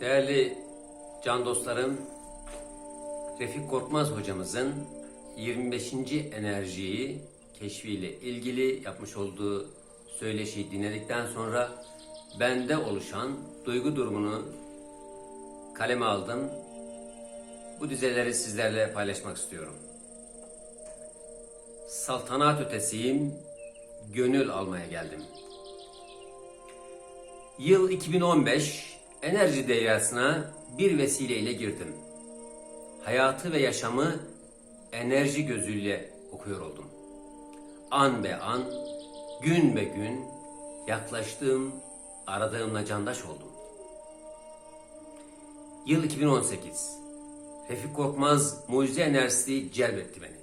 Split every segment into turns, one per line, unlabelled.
Değerli can dostlarım, Refik Korkmaz hocamızın 25. enerjiyi keşfiyle ilgili yapmış olduğu söyleşiyi dinledikten sonra bende oluşan duygu durumunu kaleme aldım. Bu dizeleri sizlerle paylaşmak istiyorum. Saltanat ötesiyim, gönül almaya geldim. Yıl 2015 enerji deryasına bir vesileyle girdim. Hayatı ve yaşamı enerji gözüyle okuyor oldum. An be an, gün be gün yaklaştığım, aradığımla candaş oldum. Yıl 2018. Refik Korkmaz mucize enerjisi celbetti beni.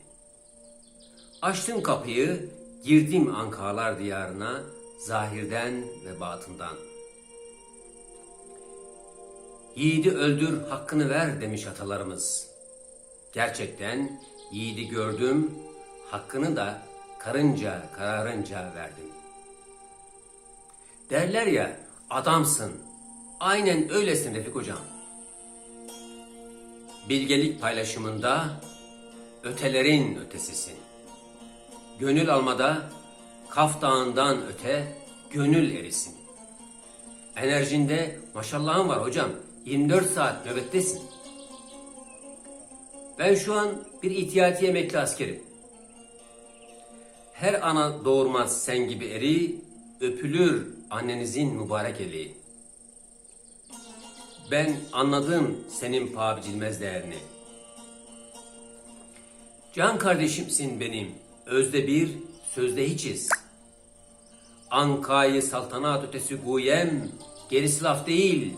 Açtım kapıyı, girdim ankalar diyarına, zahirden ve batından. Yiğidi öldür, hakkını ver demiş atalarımız. Gerçekten yiğidi gördüm, hakkını da karınca kararınca verdim. Derler ya, adamsın. Aynen öylesin Refik Hocam. Bilgelik paylaşımında ötelerin ötesisin. Gönül almada Kaf Dağı'ndan öte gönül erisin. Enerjinde maşallahın var hocam. 24 saat nöbettesin. Ben şu an bir ihtiyati emekli askerim. Her ana doğurmaz sen gibi eri, öpülür annenizin mübarek eli. Ben anladım senin paha biçilmez değerini. Can kardeşimsin benim, özde bir, sözde hiçiz. Anka'yı saltanat ötesi guyem, gerisi laf değil.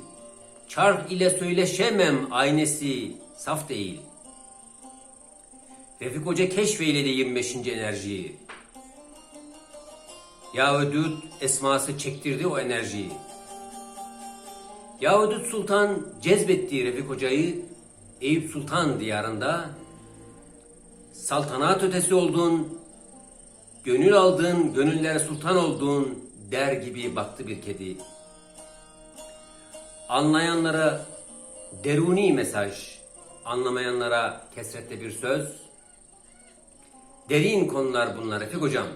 Çark ile söyleşemem aynesi, saf değil. Refik Hoca keşfeyledi 25. enerjiyi. Yahudut esması çektirdi o enerjiyi. Yahudut Sultan cezbetti Refik Hoca'yı Eyüp Sultan diyarında saltanat ötesi oldun, gönül aldın, gönüllere sultan oldun der gibi baktı bir kedi. Anlayanlara deruni mesaj, anlamayanlara kesrette bir söz. Derin konular bunlar Refik Hocam.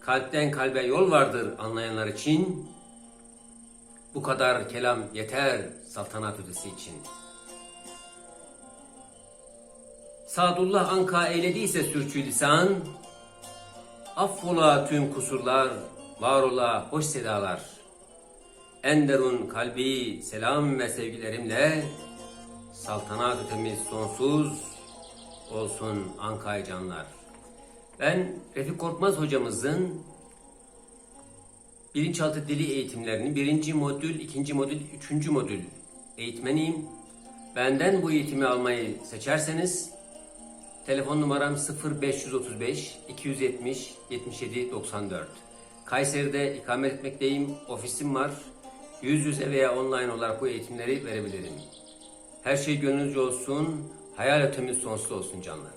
Kalpten kalbe yol vardır anlayanlar için. Bu kadar kelam yeter saltanat ötesi için. Sadullah Anka eylediyse sürçülisan, affola tüm kusurlar, var ola hoş sedalar. Enderun kalbi selam ve sevgilerimle, saltanat ötemiz sonsuz olsun Anka'yı canlar. Ben Refik Korkmaz hocamızın bilinçaltı dili eğitimlerini birinci modül, ikinci modül, üçüncü modül eğitmeniyim. Benden bu eğitimi almayı seçerseniz telefon numaram 0535 270 77 94. Kayseri'de ikamet etmekteyim, ofisim var. Yüz yüze veya online olarak bu eğitimleri verebilirim. Her şey gönlünüzce olsun, hayal ötemiz sonsuz olsun canlar.